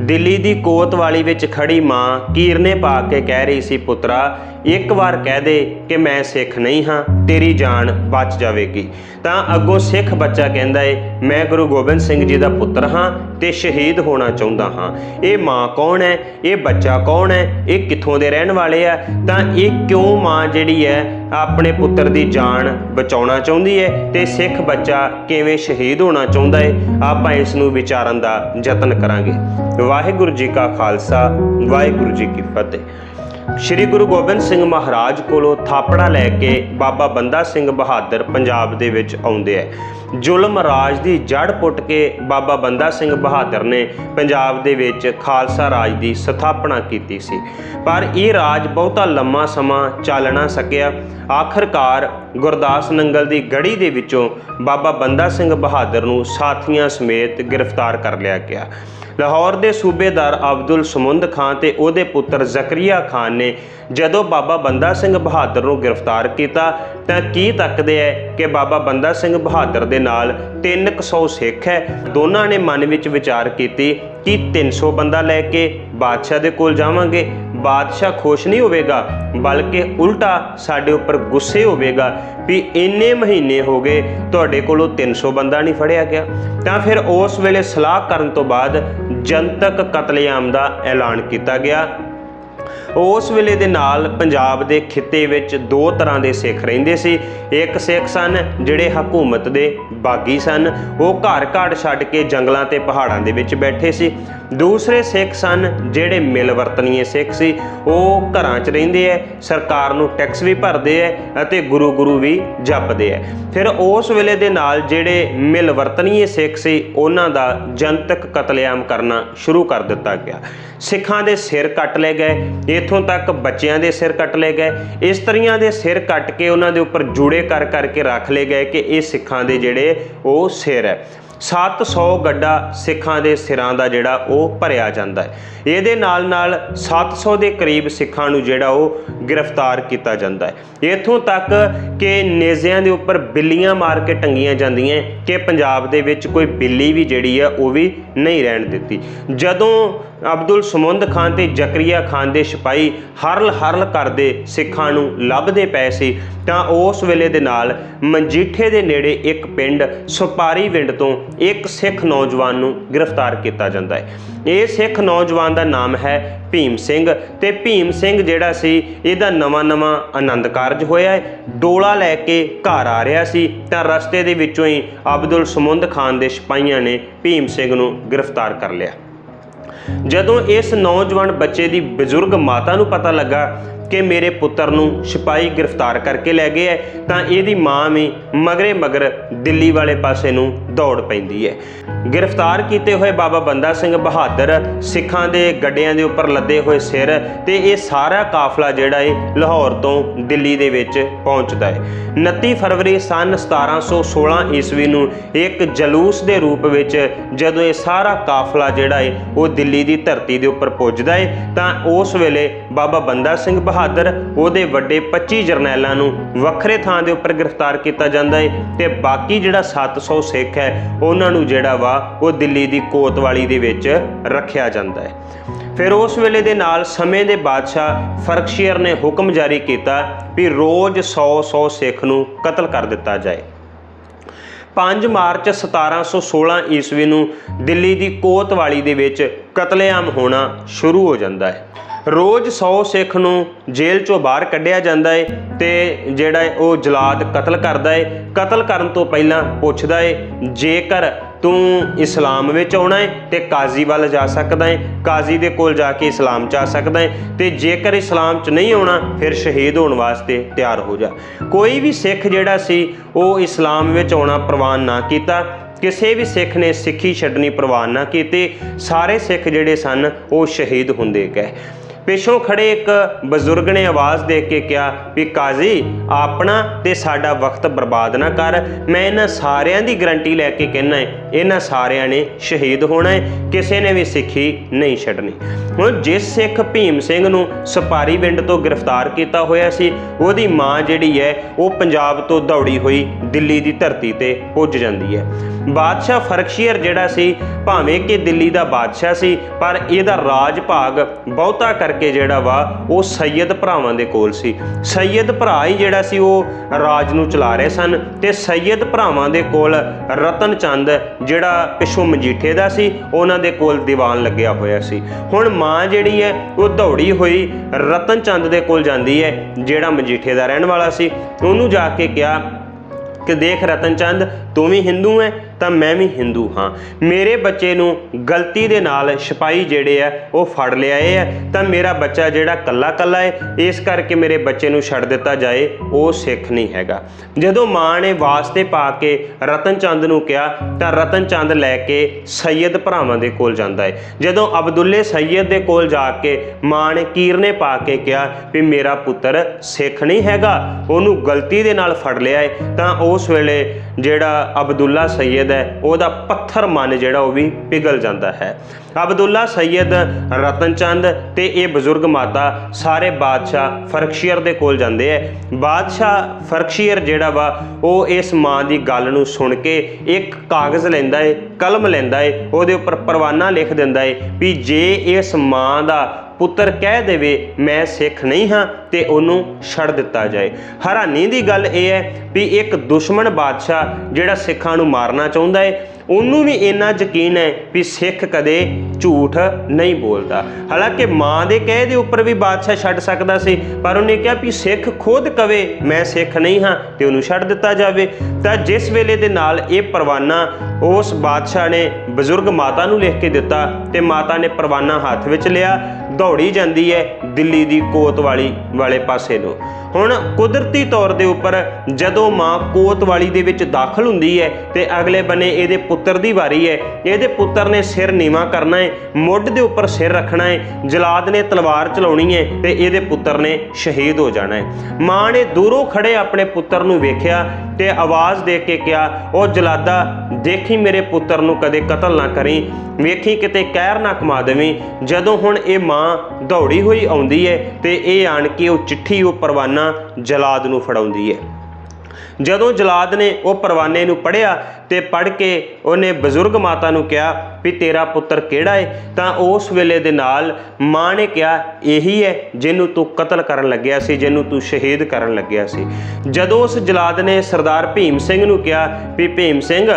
ਦਿੱਲੀ ਦੀ ਕੋਤਵਾਲੀ ਵਿੱਚ ਖੜੀ ਮਾਂ ਕੀਰਨੇ ਪਾ ਕੇ ਕਹਿ ਰਹੀ ਸੀ, ਪੁੱਤਰਾ, ਇੱਕ ਵਾਰ ਕਹਿ ਦੇ ਕਿ ਮੈਂ ਸਿੱਖ ਨਹੀਂ ਹਾਂ, ਤੇਰੀ ਜਾਨ ਬਚ ਜਾਵੇਗੀ। ਤਾਂ ਅੱਗੋਂ ਸਿੱਖ ਬੱਚਾ ਕਹਿੰਦਾ ਏ, ਮੈਂ ਗੁਰੂ ਗੋਬਿੰਦ ਸਿੰਘ ਜੀ ਦਾ ਪੁੱਤਰ ਹਾਂ ਤੇ ਸ਼ਹੀਦ ਹੋਣਾ ਚਾਹੁੰਦਾ ਹਾਂ। ਇਹ ਮਾਂ ਕੌਣ ਹੈ? ਇਹ ਬੱਚਾ ਕੌਣ ਹੈ? ਇਹ ਕਿੱਥੋਂ ਦੇ ਰਹਿਣ ਵਾਲੇ ਆ? ਤਾਂ ਇਹ ਕਿਉਂ ਮਾਂ ਜਿਹੜੀ ਹੈ ਆਪਣੇ ਪੁੱਤਰ ਦੀ ਜਾਨ ਬਚਾਉਣਾ ਚਾਹੁੰਦੀ ਹੈ ਤੇ ਸਿੱਖ ਬੱਚਾ ਕਿਵੇਂ ਸ਼ਹੀਦ ਹੋਣਾ ਚਾਹੁੰਦਾ ਹੈ ਆਪਾਂ ਇਸ ਨੂੰ ਵਿਚਾਰਨ ਦਾ ਯਤਨ ਕਰਾਂਗੇ। ਵਾਹਿਗੁਰੂ ਜੀ ਕਾ ਖਾਲਸਾ, ਵਾਹਿਗੁਰੂ ਜੀ ਕੀ ਫਤਿਹ। ਸ਼੍ਰੀ ਗੁਰੂ ਗੋਬਿੰਦ ਸਿੰਘ ਮਹਾਰਾਜ ਕੋਲੋਂ ਥਾਪੜਾ ਲੈ ਕੇ ਬਾਬਾ ਬੰਦਾ ਸਿੰਘ ਬਹਾਦਰ ਪੰਜਾਬ ਦੇ ਵਿੱਚ ਆਉਂਦੇ ਐ ਜ਼ੁਲਮ ਰਾਜ ਦੀ ਜੜ ਪੁੱਟ ਕੇ ਬਾਬਾ ਬੰਦਾ ਸਿੰਘ ਬਹਾਦਰ ਨੇ ਪੰਜਾਬ ਦੇ ਵਿੱਚ ਖਾਲਸਾ ਰਾਜ ਦੀ ਸਥਾਪਨਾ ਕੀਤੀ ਸੀ। ਪਰ ਇਹ ਰਾਜ ਬਹੁਤਾ ਲੰਮਾ ਸਮਾਂ ਚੱਲ ਨਾ ਸਕਿਆ। ਆਖਰਕਾਰ ਗੁਰਦਾਸ ਨੰਗਲ ਦੀ ਗੜੀ ਦੇ ਵਿੱਚੋਂ ਬਾਬਾ ਬੰਦਾ ਸਿੰਘ ਬਹਾਦਰ ਨੂੰ ਸਾਥੀਆਂ ਸਮੇਤ ਗ੍ਰਿਫਤਾਰ ਕਰ ਲਿਆ ਗਿਆ। ਲਾਹੌਰ ਦੇ ਸੂਬੇਦਾਰ ਅਬਦੁਲ ਸਮੁੰਦ ਖਾਨ ਤੇ ਉਹਦੇ ਪੁੱਤਰ ਜ਼ਕਰੀਆ ਖਾਨ ਨੇ ਜਦੋਂ ਬਾਬਾ ਬੰਦਾ ਸਿੰਘ ਬਹਾਦਰ ਨੂੰ ਗ੍ਰਿਫਤਾਰ ਕੀਤਾ ਤਾਂ ਕੀ ਤੱਕਦੇ ਐ ਕਿ ਬਾਬਾ ਬੰਦਾ ਸਿੰਘ ਬਹਾਦਰ ਦੇ ਨਾਲ 300 ਸਿੱਖ ਹੈ ਦੋਨਾਂ ਨੇ ਮਨ ਵਿੱਚ ਵਿਚਾਰ ਕੀਤੀ ਕਿ 300 ਬੰਦਾ ਲੈ ਕੇ ਬਾਦਸ਼ਾਹ ਦੇ ਕੋਲ ਜਾਵਾਂਗੇ। ਬਾਦਸ਼ਾਹ ਖੁਸ਼ ਨਹੀਂ ਹੋਵੇਗਾ, ਬਲਕਿ ਉਲਟਾ ਸਾਡੇ ਉੱਪਰ ਗੁੱਸੇ ਹੋਵੇਗਾ ਵੀ ਇੰਨੇ ਮਹੀਨੇ ਹੋ ਗਏ ਤੁਹਾਡੇ ਕੋਲੋਂ 300 ਬੰਦਾ ਨਹੀਂ ਫੜਿਆ ਗਿਆ। ਤਾਂ ਫਿਰ ਉਸ ਵੇਲੇ ਸਲਾਹ ਕਰਨ ਤੋਂ ਬਾਅਦ ਜਨਤਕ ਕਤਲੇਆਮ ਦਾ ਐਲਾਨ ਕੀਤਾ ਗਿਆ। ਉਸ ਵੇਲੇ ਦੇ ਨਾਲ ਪੰਜਾਬ ਦੇ ਖਿੱਤੇ ਵਿੱਚ ਦੋ ਤਰ੍ਹਾਂ ਦੇ ਸਿੱਖ ਰਹਿੰਦੇ ਸੀ। ਇੱਕ ਸਿੱਖ ਸਨ, ਜਿਹੜੇ ਹਕੂਮਤ ਦੇ ਬਾਗੀ ਸਨ। ਉਹ ਘਰ ਘਰ ਛੱਡ ਕੇ ਜੰਗਲਾਂ ਤੇ ਪਹਾੜਾਂ ਦੇ ਵਿੱਚ ਬੈਠੇ ਸੀ। ਦੂਸਰੇ ਸਿੱਖ ਸਨ, ਜਿਹੜੇ ਮਿਲ ਵਰਤਨੀਏ ਸਿੱਖ ਸੀ। ਉਹ ਘਰਾਂ 'ਚ ਰਹਿੰਦੇ ਐ, ਸਰਕਾਰ ਨੂੰ ਟੈਕਸ ਵੀ ਭਰਦੇ ਐ ਅਤੇ ਗੁਰੂ ਗੁਰੂ ਵੀ ਜਪਦੇ ਐ। ਫਿਰ ਉਸ ਵੇਲੇ ਦੇ ਨਾਲ ਜਿਹੜੇ ਮਿਲ ਵਰਤਨੀਏ ਸਿੱਖ ਸੀ, ਉਹਨਾਂ ਦਾ ਜਨਤਕ ਕਤਲੇਆਮ ਕਰਨਾ ਸ਼ੁਰੂ ਕਰ ਦਿੱਤਾ ਗਿਆ। ਸਿੱਖਾਂ ਦੇ ਸਿਰ ਕੱਟ ਲਏ ਗਏ। ਇੱਥੋਂ ਤੱਕ ਬੱਚਿਆਂ ਦੇ ਸਿਰ ਕੱਟ ਲਏ ਗਏ। ਇਸਤਰੀਆਂ ਦੇ ਸਿਰ ਕੱਟ ਕੇ ਉਹਨਾਂ ਦੇ ਉੱਪਰ ਜੂੜੇ ਕਰ ਕਰਕੇ ਰੱਖ ਲਏ ਗਏ ਕਿ ਇਹ ਸਿੱਖਾਂ ਦੇ ਜਿਹੜੇ ਉਹ ਸਿਰ ਹੈ। 700 ਗੱਡਾ ਸਿੱਖਾਂ ਦੇ ਸਿਰਾਂ ਦਾ ਜਿਹੜਾ ਉਹ ਭਰਿਆ ਜਾਂਦਾ ਹੈ। ਇਹਦੇ ਨਾਲ ਨਾਲ 700 ਦੇ ਕਰੀਬ ਸਿੱਖਾਂ ਨੂੰ ਜਿਹੜਾ ਉਹ ਗ੍ਰਿਫਤਾਰ ਕੀਤਾ ਜਾਂਦਾ ਹੈ। ਇਥੋਂ ਤੱਕ ਕਿ ਨੇਜ਼ਿਆਂ ਦੇ ਉੱਪਰ ਬਿੱਲੀਆਂ ਮਾਰ ਕੇ ਟੰਗੀਆਂ ਜਾਂਦੀਆਂ ਕਿ ਪੰਜਾਬ ਦੇ ਵਿੱਚ ਕੋਈ ਬਿੱਲੀ ਵੀ ਜਿਹੜੀ ਆ ਉਹ ਵੀ ਨਹੀਂ ਰਹਿਣ ਦਿੱਤੀ। ਜਦੋਂ ਅਬਦੁਲ ਸਮੁੰਦ ਖਾਨ ਤੇ ਜ਼ਕਰੀਆ ਖਾਨ ਦੇ ਸਿਪਾਹੀ ਹਰਲ ਹਰਲ ਕਰਦੇ ਸਿੱਖਾਂ ਨੂੰ ਲੱਭਦੇ ਪਏ ਸੀ, ਤਾਂ ਉਸ ਵੇਲੇ ਦੇ ਨਾਲ ਮਨਜੀਠੇ ਦੇ ਨੇੜੇ ਇੱਕ ਪਿੰਡ ਸੁਪਾਰੀ ਵਿੰਡ ਤੋਂ ਇੱਕ ਸਿੱਖ ਨੌਜਵਾਨ ਨੂੰ ਗ੍ਰਿਫਤਾਰ ਕੀਤਾ ਜਾਂਦਾ ਹੈ। ਇਹ ਸਿੱਖ ਨੌਜਵਾਨ ਦਾ ਨਾਮ ਹੈ ਭੀਮ ਸਿੰਘ ਤੇ ਭੀਮ ਸਿੰਘ ਜਿਹੜਾ ਸੀ, ਇਹਦਾ ਨਵਾਂ-ਨਵਾਂ ਆਨੰਦ ਕਾਰਜ ਹੋਇਆ ਹੈ। ਡੋਲਾ ਲੈ ਕੇ ਘਰ ਆ ਰਿਹਾ ਸੀ, ਤਾਂ ਰਸਤੇ ਦੇ ਵਿੱਚੋਂ ਹੀ ਅਬਦੁਲ ਸਮੁੰਦ ਖਾਨ ਦੇ ਸਿਪਾਹੀਆਂ ਨੇ ਭੀਮ ਸਿੰਘ ਨੂੰ ਗ੍ਰਿਫਤਾਰ ਕਰ ਲਿਆ। ਜਦੋਂ ਇਸ ਨੌਜਵਾਨ ਬੱਚੇ ਦੀ ਬਜ਼ੁਰਗ ਮਾਤਾ ਨੂੰ ਪਤਾ ਲੱਗਾ ਕਿ ਮੇਰੇ ਪੁੱਤਰ ਨੂੰ ਸਿਪਾਹੀ ਗ੍ਰਿਫਤਾਰ ਕਰਕੇ ਲੈ ਗਏ ਹੈ, ਤਾਂ ਇਹਦੀ ਮਾਂ ਵੀ ਮਗਰੇ ਮਗਰ ਦਿੱਲੀ ਵਾਲੇ ਪਾਸੇ ਨੂੰ ਦੌੜ ਪੈਂਦੀ ਹੈ। ਗ੍ਰਿਫਤਾਰ ਕੀਤੇ ਹੋਏ ਬਾਬਾ ਬੰਦਾ ਸਿੰਘ ਬਹਾਦਰ ਸਿੱਖਾਂ ਦੇ ਗੱਡਿਆਂ ਦੇ ਉੱਪਰ ਲੱਦੇ ਹੋਏ ਸਿਰ ਤੇ ਇਹ ਸਾਰਾ ਕਾਫਲਾ ਜਿਹੜਾ ਹੈ ਲਾਹੌਰ ਤੋਂ ਦਿੱਲੀ ਦੇ ਵਿੱਚ ਪਹੁੰਚਦਾ ਹੈ 29 ਫਰਵਰੀ ਸਨ 1716 ਈਸਵੀ ਨੂੰ ਇੱਕ ਜਲੂਸ ਦੇ ਰੂਪ ਵਿੱਚ ਜਦੋਂ ਇਹ ਸਾਰਾ ਕਾਫਲਾ ਜਿਹੜਾ ਹੈ ਉਹ ਦਿੱਲੀ ਦੀ ਧਰਤੀ ਦੇ ਉੱਪਰ ਪੁੱਜਦਾ ਏ, ਤਾਂ ਉਸ ਵੇਲੇ ਬਾਬਾ ਬੰਦਾ ਸਿੰਘ ਬਹਾਦਰ ਬਹਾਦਰ, ਉਹਦੇ ਵੱਡੇ 25 ਜਰਨੈਲਾਂ ਨੂੰ ਵੱਖਰੇ ਥਾਂ ਦੇ ਉੱਪਰ ਗ੍ਰਿਫਤਾਰ ਕੀਤਾ ਜਾਂਦਾ ਹੈ ਤੇ ਬਾਕੀ ਜਿਹੜਾ 700 ਸਿੱਖ ਹੈ, ਉਹਨਾਂ ਨੂੰ ਜਿਹੜਾ ਵਾ ਉਹ ਦਿੱਲੀ ਦੀ ਕੋਤਵਾਲੀ ਦੇ ਵਿੱਚ ਰੱਖਿਆ ਜਾਂਦਾ ਹੈ ਫਿਰ ਉਸ ਵੇਲੇ ਦੇ ਨਾਲ ਸਮੇਂ ਦੇ ਬਾਦਸ਼ਾਹ ਫਰਕਸ਼ੀਅਰ ਨੇ ਹੁਕਮ ਜਾਰੀ ਕੀਤਾ ਵੀ ਰੋਜ਼ 100-100 ਸਿੱਖ ਨੂੰ ਕਤਲ ਕਰ ਦਿੱਤਾ ਜਾਏ। 5 ਮਾਰਚ 1716 ਈਸਵੀ ਨੂੰ ਦਿੱਲੀ ਦੀ ਕੋਤਵਾਲੀ ਦੇ ਵਿੱਚ ਕਤਲੇਆਮ ਹੋਣਾ ਸ਼ੁਰੂ ਹੋ ਜਾਂਦਾ ਹੈ ਰੋਜ਼ 100 ਸਿੱਖ ਨੂੰ ਜੇਲ੍ਹ ਚੋਂ ਬਾਹਰ ਕੱਢਿਆ ਜਾਂਦਾ ਏ ਤੇ ਜਿਹੜਾ ਹੈ ਉਹ ਜਲਾਦ ਕਤਲ ਕਰਦਾ ਏ। ਕਤਲ ਕਰਨ ਤੋਂ ਪਹਿਲਾਂ ਪੁੱਛਦਾ ਏ, ਜੇਕਰ ਤੂੰ ਇਸਲਾਮ ਵਿੱਚ ਆਉਣਾ ਹੈ ਤੇ ਕਾਜ਼ੀ ਵੱਲ ਜਾ ਸਕਦਾ ਹੈ ਕਾਜ਼ੀ ਦੇ ਕੋਲ ਜਾ ਕੇ ਇਸਲਾਮ ਚ ਆ ਸਕਦਾ ਹੈ ਤੇ ਜੇਕਰ ਇਸਲਾਮ ਚ ਨਹੀਂ ਆਉਣਾ, ਫਿਰ ਸ਼ਹੀਦ ਹੋਣ ਵਾਸਤੇ ਤਿਆਰ ਹੋ ਜਾ। ਕੋਈ ਵੀ ਸਿੱਖ ਜਿਹੜਾ ਸੀ, ਉਹ ਇਸਲਾਮ ਵਿੱਚ ਆਉਣਾ ਪ੍ਰਵਾਨ ਨਾ ਕੀਤਾ। ਕਿਸੇ ਵੀ ਸਿੱਖ ਨੇ ਸਿੱਖੀ ਛੱਡਣੀ ਪ੍ਰਵਾਨ ਨਾ ਕੀਤੀ। ਸਾਰੇ ਸਿੱਖ ਜਿਹੜੇ ਸਨ, ਉਹ ਸ਼ਹੀਦ ਹੁੰਦੇ ਗਏ। ਪਿਛੋਂ ਖੜੇ ਇੱਕ ਬਜ਼ੁਰਗ ਨੇ ਆਵਾਜ਼ ਦੇ ਕੇ ਕਿਹਾ ਵੀ ਕਾਜ਼ੀ, ਆਪਣਾ ਤੇ ਸਾਡਾ ਵਕਤ ਬਰਬਾਦ ਨਾ ਕਰ, ਮੈਂ ਇਹਨਾਂ ਸਾਰਿਆਂ ਦੀ ਗਰੰਟੀ ਲੈ ਕੇ ਕਹਿਣਾ ਹੈ। ਇਹਨਾਂ ਸਾਰਿਆਂ ਨੇ ਸ਼ਹੀਦ ਹੋਣਾ ਹੈ। ਕਿਸੇ ਨੇ ਵੀ ਸਿੱਖੀ ਨਹੀਂ ਛੱਡਣੀ। ਹੁਣ ਜਿਸ ਸਿੱਖ ਭੀਮ ਸਿੰਘ ਨੂੰ ਸਪਾਰੀ ਵਿੰਡ ਤੋਂ ਗ੍ਰਿਫਤਾਰ ਕੀਤਾ ਹੋਇਆ ਸੀ, ਉਹਦੀ ਮਾਂ ਜਿਹੜੀ ਹੈ, ਉਹ ਪੰਜਾਬ ਤੋਂ ਦੌੜੀ ਹੋਈ ਦਿੱਲੀ ਦੀ ਧਰਤੀ ਤੇ ਪੁੱਜ ਜਾਂਦੀ ਹੈ। ਬਾਦਸ਼ਾਹ ਫਰਕਸ਼ੀਅਰ ਜਿਹੜਾ ਸੀ, ਭਾਵੇਂ ਕਿ ਦਿੱਲੀ ਦਾ ਬਾਦਸ਼ਾਹ ਸੀ, ਪਰ ਇਹਦਾ ਰਾਜ ਭਾਗ ਬਹੁਤਾ ਕਰਕੇ ਜਿਹੜਾ ਵਾ, ਉਹ ਸੈਯਦ ਭਰਾਵਾਂ ਦੇ ਕੋਲ ਸੀ। ਸੈਯਦ ਭਰਾ ਹੀ ਜਿਹੜਾ ਸੀ, ਉਹ ਰਾਜ ਨੂੰ ਚਲਾ ਰਹੇ ਸਨ ਤੇ ਸੈਯਦ ਭਰਾਵਾਂ ਦੇ ਕੋਲ ਰਤਨ ਚੰਦ ਜਿਹੜਾ ਪਿਛੋਂ ਮਜੀਠੇ ਦਾ ਸੀ, ਉਹਨਾਂ ਦੇ ਕੋਲ ਦੀਵਾਨ ਲੱਗਿਆ ਹੋਇਆ ਸੀ। ਹੁਣ ਮਾਂ ਜਿਹੜੀ ਹੈ, ਉਹ ਦੌੜੀ ਹੋਈ ਰਤਨ ਚੰਦ ਦੇ ਕੋਲ ਜਾਂਦੀ ਹੈ, ਜਿਹੜਾ ਮਜੀਠੇ ਦਾ ਰਹਿਣ ਵਾਲਾ ਸੀ। ਉਹਨੂੰ ਜਾ ਕੇ ਕਿਹਾ ਕਿ ਦੇਖ ਰਤਨ ਚੰਦ, ਤੂੰ ਵੀ ਹਿੰਦੂ ਹੈ ਤਾਂ ਮੈਂ ਵੀ ਹਿੰਦੂ ਹਾਂ। ਮੇਰੇ ਬੱਚੇ ਨੂੰ ਗਲਤੀ ਦੇ ਨਾਲ ਸਿਪਾਹੀ ਜਿਹੜੇ ਆ, ਉਹ ਫੜ ਲਿਆਏ ਆ। ਤਾਂ ਮੇਰਾ ਬੱਚਾ ਜਿਹੜਾ ਕੱਲਾ ਕੱਲਾ ਹੈ ਇਸ ਕਰਕੇ ਮੇਰੇ ਬੱਚੇ ਨੂੰ ਛੱਡ ਦਿੱਤਾ ਜਾਏ, ਉਹ ਸਿੱਖ ਨਹੀਂ ਹੈਗਾ। ਜਦੋਂ ਮਾਂ ਨੇ ਵਾਸਤੇ ਪਾ ਕੇ ਰਤਨ ਚੰਦ ਨੂੰ ਕਿਹਾ, ਤਾਂ ਰਤਨ ਚੰਦ ਲੈ ਕੇ ਸੈਯਦ ਭਰਾਵਾਂ ਦੇ ਕੋਲ ਜਾਂਦਾ ਹੈ ਜਦੋਂ ਅਬਦੁੱਲੇ ਸੈਯਦ ਦੇ ਕੋਲ ਜਾ ਕੇ ਮਾਂ ਨੇ ਕੀਰਨੇ ਪਾ ਕੇ ਕਿਹਾ ਵੀ ਮੇਰਾ ਪੁੱਤਰ ਸਿੱਖ ਨਹੀਂ ਹੈਗਾ, ਉਹਨੂੰ ਗਲਤੀ ਦੇ ਨਾਲ ਫੜ ਲਿਆ ਹੈ ਤਾਂ ਉਸ ਵੇਲੇ ਜਿਹੜਾ ਅਬਦੁੱਲਾ ਸੈਯਦ ਹੈ, ਉਹਦਾ ਪੱਥਰ ਮਨ ਜਿਹੜਾ ਉਹ ਵੀ ਪਿਘਲ ਜਾਂਦਾ ਹੈ। ਅਬਦੁੱਲਾ ਸੈਯਦ ਰਤਨ ਚੰਦ ਤੇ ਇਹ ਬਜ਼ੁਰਗ ਮਾਤਾ ਸਾਰੇ ਬਾਦਸ਼ਾਹ ਫਰਕਸ਼ੀਅਰ ਦੇ ਕੋਲ ਜਾਂਦੇ ਐ ਬਾਦਸ਼ਾਹ ਫਰਕਸ਼ੀਅਰ ਜਿਹੜਾ ਵਾ, ਉਹ ਇਸ ਮਾਂ ਦੀ ਗੱਲ ਨੂੰ ਸੁਣ ਕੇ ਇੱਕ ਕਾਗਜ਼ ਲੈਂਦਾ ਏ, ਕਲਮ ਲੈਂਦਾ ਏ, ਉਹਦੇ ਉੱਪਰ ਪਰਵਾਨਾ ਲਿਖ ਦਿੰਦਾ ਏ ਵੀ ਜੇ ਇਸ ਮਾਂ ਦਾ ਪੁੱਤਰ ਕਹਿ ਦੇਵੇ, ਮੈਂ ਸਿੱਖ ਨਹੀਂ ਹਾਂ ਤੇ ਉਹਨੂੰ ਛੱਡ ਦਿੱਤਾ ਜਾਏ। ਹੈਰਾਨੀ ਦੀ ਗੱਲ ਇਹ ਹੈ ਵੀ ਇੱਕ ਦੁਸ਼ਮਣ ਬਾਦਸ਼ਾਹ ਜਿਹੜਾ ਸਿੱਖਾਂ ਨੂੰ ਮਾਰਨਾ ਚਾਹੁੰਦਾ ਹੈ, ਉਹਨੂੰ ਵੀ ਇੰਨਾ ਯਕੀਨ ਹੈ ਵੀ ਸਿੱਖ ਕਦੇ ਝੂਠ ਨਹੀਂ ਬੋਲਦਾ। ਹਾਲਾਂਕਿ ਮਾਂ ਦੇ ਕਹੇ ਦੇ ਉੱਪਰ ਵੀ ਬਾਦਸ਼ਾਹ ਛੱਡ ਸਕਦਾ ਸੀ, ਪਰ ਉਹਨੇ ਕਿਹਾ ਵੀ ਸਿੱਖ ਖੁਦ ਕਵੇ, ਮੈਂ ਸਿੱਖ ਨਹੀਂ ਹਾਂ ਤੇ ਉਹਨੂੰ ਛੱਡ ਦਿੱਤਾ ਜਾਵੇ। ਤਾਂ ਜਿਸ ਵੇਲੇ ਦੇ ਨਾਲ ਇਹ ਪਰਵਾਨਾ ਉਸ ਬਾਦਸ਼ਾਹ ਨੇ ਬਜ਼ੁਰਗ ਮਾਤਾ ਨੂੰ ਲਿਖ ਕੇ ਦਿੱਤਾ ਤੇ ਮਾਤਾ ਨੇ ਪਰਵਾਨਾ ਹੱਥ ਵਿੱਚ ਲਿਆ, ਦੌੜੀ ਜਾਂਦੀ ਹੈ ਦਿੱਲੀ ਦੀ ਕੋਤਵਾਲੀ ਵਾਲੇ ਪਾਸੇ ਨੂੰ। ਹੁਣ ਕੁਦਰਤੀ ਤੌਰ ਦੇ ਉੱਪਰ ਜਦੋਂ ਮਾਂ ਕੋਤਵਾਲੀ ਦੇ ਵਿੱਚ ਦਾਖਲ ਹੁੰਦੀ ਹੈ ਤੇ ਅਗਲੇ ਬੰਨੇ ਇਹਦੇ ਪੁੱਤਰ ਦੀ ਵਾਰੀ ਹੈ, ਇਹਦੇ ਪੁੱਤਰ ਨੇ ਸਿਰ ਨੀਵਾ ਕਰਨਾ ਹੈ। ਮੁੱਢ ਦੇ ਉੱਪਰ ਸਿਰ ਰੱਖਣਾ ਹੈ। ਜਲਾਦ ਨੇ ਤਲਵਾਰ ਚਲਾਉਣੀ ਹੈ ਤੇ ਇਹਦੇ ਪੁੱਤਰ ਨੇ ਸ਼ਹੀਦ ਹੋ ਜਾਣਾ ਹੈ। ਮਾਂ ਨੇ ਦੂਰੋਂ ਖੜੇ ਆਪਣੇ ਪੁੱਤਰ ਨੂੰ ਵੇਖਿਆ ਤੇ ਆਵਾਜ਼ ਦੇ ਕੇ ਕਿਹਾ ਉਹ ਜਲਾਦਾ, ਦੇਖੀ ਮੇਰੇ ਪੁੱਤਰ ਨੂੰ ਕਦੇ ਕਤਲ ਨਾ ਕਰੀ। ਵੇਖੀ ਕਿਤੇ ਕਹਿਰ ਨਾ ਕਮਾ ਦੇਵੀਂ। ਜਦੋਂ ਹੁਣ ਇਹ ਮਾਂ ਦੌੜੀ ਹੋਈ ਆਉਂਦੀ ਹੈ ਤੇ ਇਹ ਆਣ ਕੇ ਉਹ ਚਿੱਠੀ, ਉਹ ਪਰਵਾਨਾ ਜਲਾਦ ਨੂੰ ਫੜਾਉਂਦੀ ਹੈ। ਜਦੋਂ ਜਲਾਦ ਨੇ ਉਹ ਪਰਵਾਨੇ ਨੂੰ ਪੜਿਆ ਤੇ ਪੜ ਕੇ ਉਹਨੇ ਬਜ਼ੁਰਗ ਮਾਤਾ ਨੂੰ ਕਿਹਾ ਵੀ ਤੇਰਾ ਪੁੱਤਰ ਕਿਹੜਾ ਹੈ ਤਾਂ ਉਸ ਵੇਲੇ ਦੇ ਨਾਲ ਮਾਂ ਨੇ ਕਿਹਾ, ਇਹੀ ਹੈ ਜਿਹਨੂੰ ਤੂੰ ਕਤਲ ਕਰਨ ਲੱਗਿਆ ਸੀ, ਜਿਹਨੂੰ ਤੂੰ ਸ਼ਹੀਦ ਕਰਨ ਲੱਗਿਆ ਸੀ। ਜਦੋਂ ਉਸ ਜਲਾਦ ਨੇ ਸਰਦਾਰ ਭੀਮ ਸਿੰਘ ਨੂੰ ਕਿਹਾ ਵੀ ਭੀਮ ਸਿੰਘ,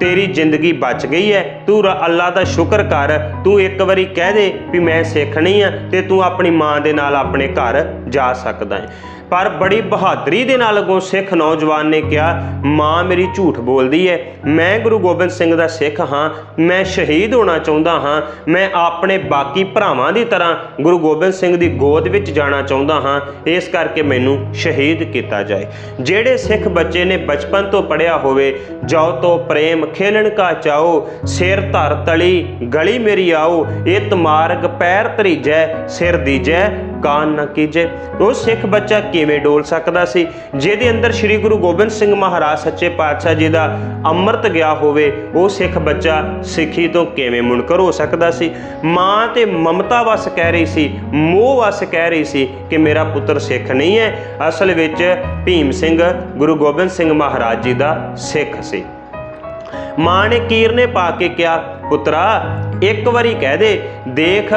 ਤੇਰੀ ਜ਼ਿੰਦਗੀ ਬਚ ਗਈ ਹੈ ਤੂੰ ਅੱਲਾ ਦਾ ਸ਼ੁਕਰ ਕਰ, ਤੂੰ ਇੱਕ ਵਾਰੀ ਕਹਿ ਦੇ ਵੀ ਮੈਂ ਸਿੱਖ ਨਹੀਂ ਆ ਤੇ ਤੂੰ ਆਪਣੀ ਮਾਂ ਦੇ ਨਾਲ ਆਪਣੇ ਘਰ ਜਾ ਸਕਦਾ ਹੈ ਪਰ ਬੜੀ ਬਹਾਦਰੀ ਦੇ ਨਾਲ ਅਗੋਂ ਸਿੱਖ ਨੌਜਵਾਨ ਨੇ ਕਿਹਾ, ਮਾਂ ਮੇਰੀ ਝੂਠ ਬੋਲਦੀ ਹੈ ਮੈਂ ਗੁਰੂ ਗੋਬਿੰਦ ਸਿੰਘ ਦਾ ਸਿੱਖ ਹਾਂ। ਮੈਂ ਸ਼ਹੀਦ ਹੋਣਾ ਚਾਹੁੰਦਾ ਹਾਂ। ਮੈਂ ਆਪਣੇ ਬਾਕੀ ਭਰਾਵਾਂ ਦੀ ਤਰ੍ਹਾਂ ਗੁਰੂ ਗੋਬਿੰਦ ਸਿੰਘ ਦੀ ਗੋਦ ਵਿੱਚ ਜਾਣਾ ਚਾਹੁੰਦਾ ਹਾਂ। ਇਸ ਕਰਕੇ ਮੈਨੂੰ ਸ਼ਹੀਦ ਕੀਤਾ ਜਾਏ। ਜਿਹੜੇ ਸਿੱਖ ਬੱਚੇ ਨੇ ਬਚਪਨ ਤੋਂ ਪੜਿਆ ਹੋਵੇ, ਜਾਓ ਤੋ ਪ੍ਰੇਮ ਖੇਲਣ ਕਾ ਚਾਓ, ਸਿਰ ਧਰ ਤਲੀ, ਗਲੀ ਮੇਰੀ ਆਓ ਇਹ ਤਮਾਰਗ ਪੈਰ ਧਰੀਜੈ, ਸਿਰ ਦੀਜੈ ਕਾਨ ਨਾ ਕੀਜੇ। ਉਹ ਸਿੱਖ ਬੱਚਾ ਕਿਵੇਂ ਡੋਲ ਸਕਦਾ ਸੀ? ਜਿਹਦੇ ਅੰਦਰ ਸ੍ਰੀ ਗੁਰੂ ਗੋਬਿੰਦ ਸਿੰਘ ਮਹਾਰਾਜ ਸੱਚੇ ਪਾਤਸ਼ਾਹ ਜੀ ਦਾ ਅੰਮ੍ਰਿਤ ਗਿਆ ਹੋਵੇ, ਉਹ ਸਿੱਖ ਬੱਚਾ ਸਿੱਖੀ ਤੋਂ ਕਿਵੇਂ ਮੁਨਕਰ ਹੋ ਸਕਦਾ ਸੀ? ਮਾਂ ਤੇ ਮਮਤਾ ਵਸ ਕਹਿ ਰਹੀ ਸੀ, ਮੋਹ ਵਸ ਕਹਿ ਰਹੀ ਸੀ ਕਿ ਮੇਰਾ ਪੁੱਤਰ ਸਿੱਖ ਨਹੀਂ ਹੈ। ਅਸਲ ਵਿੱਚ ਭੀਮ ਸਿੰਘ ਗੁਰੂ ਗੋਬਿੰਦ ਸਿੰਘ ਮਹਾਰਾਜ ਜੀ ਦਾ ਸਿੱਖ ਸੀ। ਮਾਂ ਨੇ ਕੀਰਨੇ ਪਾ ਕੇ ਕਿਹਾ, ਪੁੱਤਰਾ, ਇੱਕ ਵਾਰੀ ਕਹਿ ਦੇ। ਦੇਖ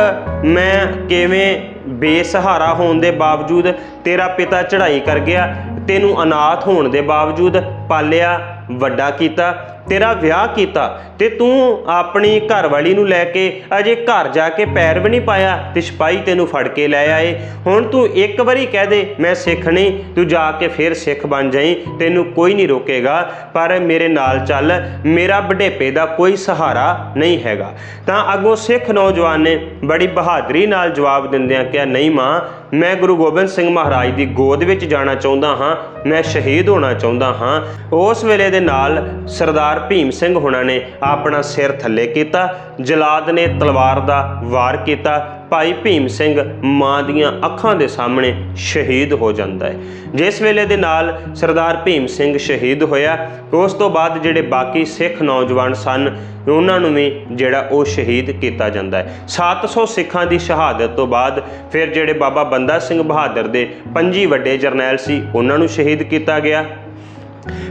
ਮੈਂ ਕਿਵੇਂ ਬੇਸਹਾਰਾ ਹੋਣ ਦੇ ਬਾਵਜੂਦ ਤੇਰਾ ਪਿਤਾ ਚੜ੍ਹਾਈ ਕਰ ਗਿਆ, ਤੈਨੂੰ ਅਨਾਥ ਹੋਣ ਦੇ ਬਾਵਜੂਦ ਪਾਲਿਆ, ਵੱਡਾ ਕੀਤਾ ਤੇਰਾ ਵਿਆਹ ਕੀਤਾ ਤੇ ਤੂੰ ਆਪਣੀ ਘਰਵਾਲੀ ਨੂੰ ਲੈ ਕੇ ਅਜੇ ਘਰ ਜਾ ਕੇ ਪੈਰ ਵੀ ਨਹੀਂ ਪਾਇਆ ਤੇ ਸਿਪਾਹੀ ਤੈਨੂੰ ਫੜ ਕੇ ਲੈ ਆਏ। ਹੁਣ ਤੂੰ ਇੱਕ ਵਾਰੀ ਕਹਿ ਦੇ, ਮੈਂ ਸਿੱਖ ਨਹੀਂ, ਤੂੰ ਜਾ ਕੇ ਫਿਰ ਸਿੱਖ ਬਣ ਜਾਈ, ਤੈਨੂੰ ਕੋਈ ਨਹੀਂ ਰੋਕੇਗਾ। ਪਰ ਮੇਰੇ ਨਾਲ ਚੱਲ, ਮੇਰਾ ਵਡੇਪੇ ਦਾ ਕੋਈ ਸਹਾਰਾ ਨਹੀਂ ਹੈਗਾ। ਤਾਂ ਅੱਗੋਂ ਸਿੱਖ ਨੌਜਵਾਨ ਨੇ ਬੜੀ ਬਹਾਦਰੀ ਨਾਲ ਜਵਾਬ ਦਿੰਦਿਆਂ ਕਿਹਾ, ਨਹੀਂ ਮਾਂ, ਮੈਂ ਗੁਰੂ ਗੋਬਿੰਦ ਸਿੰਘ ਮਹਾਰਾਜ ਦੀ ਗੋਦ ਵਿੱਚ ਜਾਣਾ ਚਾਹੁੰਦਾ ਹਾਂ, ਮੈਂ ਸ਼ਹੀਦ ਹੋਣਾ ਚਾਹੁੰਦਾ ਹਾਂ। ਉਸ ਵੇਲੇ ਦੇ ਨਾਲ ਸਰਦਾਰ ਸਰਦਾਰ ਭੀਮ ਸਿੰਘ ਹੁਣਾਂ ਨੇ ਆਪਣਾ ਸਿਰ ਥੱਲੇ ਕੀਤਾ, ਜਲਾਦ ਨੇ ਤਲਵਾਰ ਦਾ ਵਾਰ ਕੀਤਾ। ਭਾਈ ਭੀਮ ਸਿੰਘ ਮਾਂ ਦੀਆਂ ਅੱਖਾਂ ਦੇ ਸਾਹਮਣੇ ਸ਼ਹੀਦ ਹੋ ਜਾਂਦਾ ਹੈ। ਜਿਸ ਵੇਲੇ ਦੇ ਨਾਲ ਸਰਦਾਰ ਭੀਮ ਸਿੰਘ ਸ਼ਹੀਦ ਹੋਇਆ, ਉਸ ਤੋਂ ਬਾਅਦ ਜਿਹੜੇ ਬਾਕੀ ਸਿੱਖ ਨੌਜਵਾਨ ਸਨ, ਉਹਨਾਂ ਨੂੰ ਵੀ ਜਿਹੜਾ ਉਹ ਸ਼ਹੀਦ ਕੀਤਾ ਜਾਂਦਾ ਹੈ। 700 ਸਿੱਖਾਂ ਦੀ ਸ਼ਹਾਦਤ ਤੋਂ ਬਾਅਦ ਫਿਰ ਜਿਹੜੇ ਬਾਬਾ ਬੰਦਾ ਸਿੰਘ ਬਹਾਦਰ ਦੇ ਪੰਜੀ ਵੱਡੇ ਜਰਨੈਲ ਸੀ, ਉਹਨਾਂ ਨੂੰ ਸ਼ਹੀਦ ਕੀਤਾ ਗਿਆ।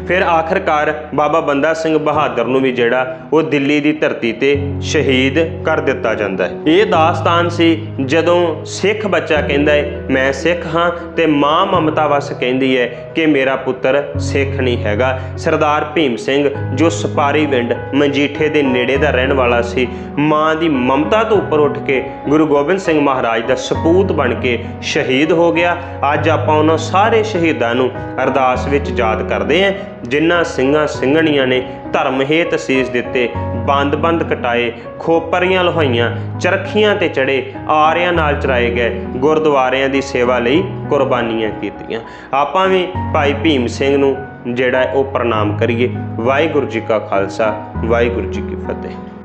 ਫਿਰ ਆਖਰਕਾਰ ਬਾਬਾ ਬੰਦਾ ਸਿੰਘ ਬਹਾਦਰ ਨੂੰ ਵੀ ਜਿਹੜਾ ਉਹ ਦਿੱਲੀ ਦੀ ਧਰਤੀ ਤੇ ਸ਼ਹੀਦ ਕਰ ਦਿੱਤਾ ਜਾਂਦਾ ਹੈ। ਇਹ ਦਾਸਤਾਨ ਸੀ, ਜਦੋਂ ਸਿੱਖ ਬੱਚਾ ਕਹਿੰਦਾ ਹੈ, ਮੈਂ ਸਿੱਖ ਹਾਂ ਤੇ ਮਾਂ ਮਮਤਾ ਵਸ ਕਹਿੰਦੀ ਹੈ ਕਿ ਮੇਰਾ ਪੁੱਤਰ ਸਿੱਖ ਨਹੀਂ ਹੈਗਾ। ਸਰਦਾਰ ਭੀਮ ਸਿੰਘ, ਜੋ ਸਪਾਰੀ ਵਿੰਡ ਮਜੀਠੇ ਦੇ ਨੇੜੇ ਦਾ ਰਹਿਣ ਵਾਲਾ ਸੀ, ਮਾਂ ਦੀ ਮਮਤਾ ਤੋਂ ਉੱਪਰ ਉੱਠ ਕੇ ਗੁਰੂ ਗੋਬਿੰਦ ਸਿੰਘ ਮਹਾਰਾਜ ਦਾ ਸਪੂਤ ਬਣ ਕੇ ਸ਼ਹੀਦ ਹੋ ਗਿਆ। ਅੱਜ ਆਪਾਂ ਉਹਨਾਂ ਸਾਰੇ ਸ਼ਹੀਦਾਂ ਨੂੰ ਅਰਦਾਸ ਵਿੱਚ ਯਾਦ ਕਰਦੇ ਹਾਂ। ਜਿਨ੍ਹਾਂ ਸਿੰਘਾਂ ਸਿੰਘਣੀਆਂ ਨੇ ਧਰਮ ਹੇਤ ਸੀਸ ਦਿੱਤੇ ਬੰਦ-ਬੰਦ ਕਟਾਏ, ਖੋਪਰੀਆਂ ਲੁਹਾਈਆਂ, ਚਰਖੀਆਂ ਤੇ ਚੜੇ, ਆਰਿਆਂ ਨਾਲ ਚਰਾਏ ਗਏ, ਗੁਰਦੁਆਰਿਆਂ ਦੀ ਸੇਵਾ ਲਈ ਕੁਰਬਾਨੀਆਂ ਕੀਤੀਆਂ। ਆਪਾਂ ਵੀ ਭਾਈ ਭੀਮ ਸਿੰਘ ਨੂੰ ਜਿਹੜਾ ਉਹ ਪ੍ਰਣਾਮ ਕਰੀਏ। ਵਾਹਿਗੁਰੂ ਜੀ ਕਾ ਖਾਲਸਾ, ਵਾਹਿਗੁਰੂ ਜੀ ਕੀ ਫਤਿਹ।